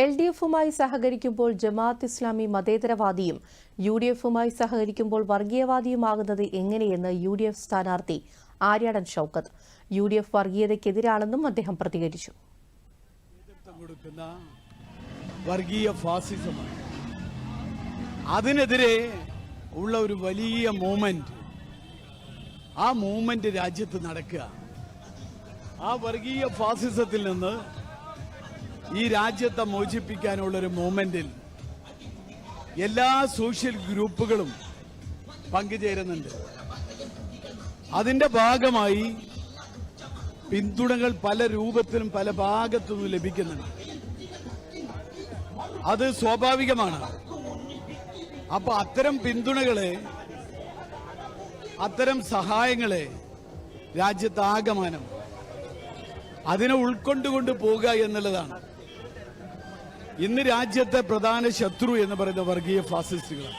L D എഫുമായി സഹകരിക്കുമ്പോൾ ജമാഅത്ത് ഇസ്ലാമി മതേതരവാദിയും യു ഡി എഫുമായി സഹകരിക്കുമ്പോൾ വർഗീയവാദിയുമാകുന്നത് എങ്ങനെയെന്ന് യു ഡി എഫ് സ്ഥാനാർത്ഥി Aryadan Shoukath. U D F വർഗീയതയ്ക്കെതിരാണെന്നും അദ്ദേഹം പ്രതികരിച്ചു. വർഗീയ അതിനെതിരെ ഉള്ള ഒരു വലിയ മൂവ്മെന്റ്. ആ മൂവ്മെന്റ് രാജ്യത്ത് നടക്കുക. ആ വർഗീയ ഫാസിസത്തിൽ നിന്ന് ഈ രാജ്യത്തെ മോചിപ്പിക്കാനുള്ള ഒരു മൂവ്മെന്റിൽ എല്ലാ സോഷ്യൽ ഗ്രൂപ്പുകളും പങ്കുചേരുന്നുണ്ട്. അതിന്റെ ഭാഗമായി പിന്തുണകൾ പല രൂപത്തിലും പല ഭാഗത്തുനിന്നും ലഭിക്കുന്നുണ്ട്. അത് സ്വാഭാവികമാണ്. അപ്പൊ അത്തരം പിന്തുണകളെ അത്തരം സഹായങ്ങളെ രാജ്യത്താകമാനം അതിനെ ഉൾക്കൊണ്ടുകൊണ്ട് പോവുക എന്നുള്ളതാണ്. ഇന്ന് രാജ്യത്തെ പ്രധാന ശത്രു എന്ന് പറയുന്ന വർഗീയ ഫാസിസ്റ്റുകളാണ്